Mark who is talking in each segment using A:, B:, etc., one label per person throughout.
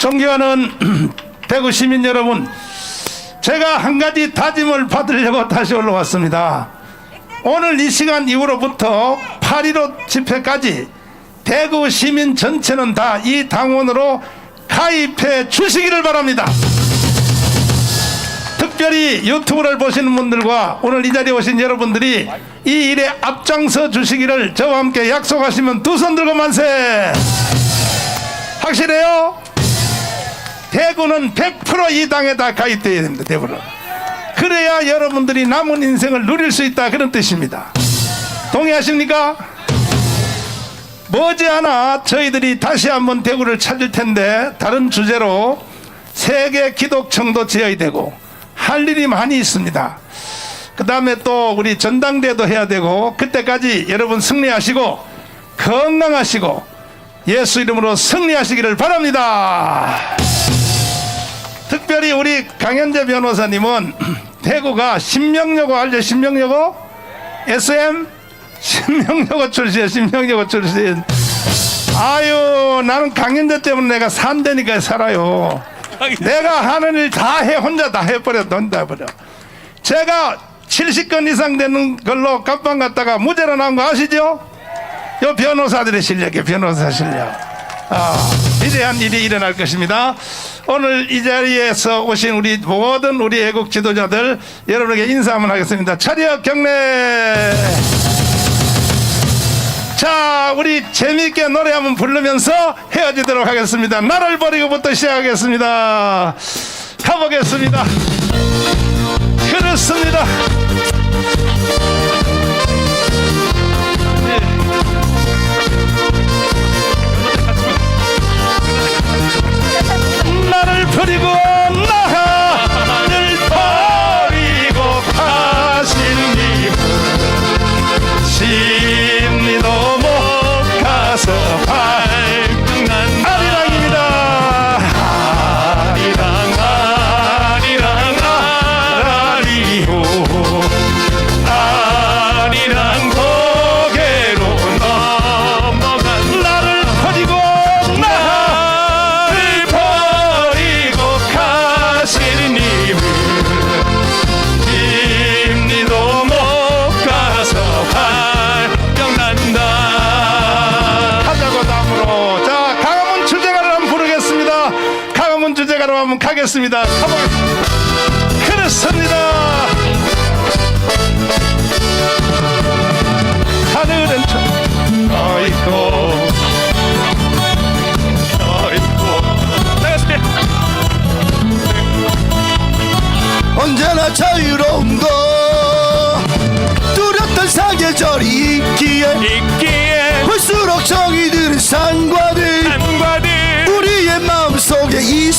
A: 존경하는 대구 시민 여러분, 제가 한 가지 다짐을 받으려고 다시 올라왔습니다. 오늘 이 시간 이후로부터 8.15 집회까지 대구 시민 전체는 다 이 당원으로 가입해 주시기를 바랍니다. 특별히 유튜브를 보시는 분들과 오늘 이 자리에 오신 여러분들이 이 일에 앞장서 주시기를 저와 함께 약속하시면 두 손 들고 만세! 확실해요? 대구는 100%이 당에다 가입되어야 됩니다. 대구는. 그래야 여러분들이 남은 인생을 누릴 수 있다 그런 뜻입니다. 동의하십니까? 머지않아 저희들이 다시 한번 대구를 찾을 텐데 다른 주제로 세계 기독청도 지어야 되고 할 일이 많이 있습니다. 그 다음에 또 우리 전당대도 해야 되고 그때까지 여러분 승리하시고 건강하시고 예수 이름으로 승리하시기를 바랍니다. 특별히 우리 강현재 변호사님은 대구가 신명여고 알죠? 신명여고? SM? 신명여고 출신, 신명여고 출신. 아유, 나는 강현재 때문에 내가 산다니까 살아요. 내가 하는 일 다 해, 혼자 다 해버려, 돈다 버려. 제가 70건 이상 되는 걸로 깜빵 갔다가 무죄로 나온 거 아시죠? 요 변호사들의 실력이에요, 변호사 실력. 아, 위대한 일이 일어날 것입니다. 오늘 이 자리에서 오신 우리 모든 우리 애국 지도자들 여러분에게 인사 한번 하겠습니다. 차렷 경례. 자, 우리 재미있게 노래 한번 부르면서 헤어지도록 하겠습니다. 나를 버리고부터 시작하겠습니다. 가보겠습니다. 그렇습니다. 나 가겠습니다. 가보겠습니다 그렇습니다. 하늘은 저 있고. 저 있고.
B: 언제나 자유로운 것. 뚜렷한 사계절이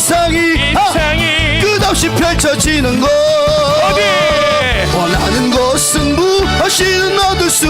B: 마음속에 이상이 아, 끝없이 펼쳐지는 것.
C: 어디?
B: 원하는 것은 무엇이든 얻을 수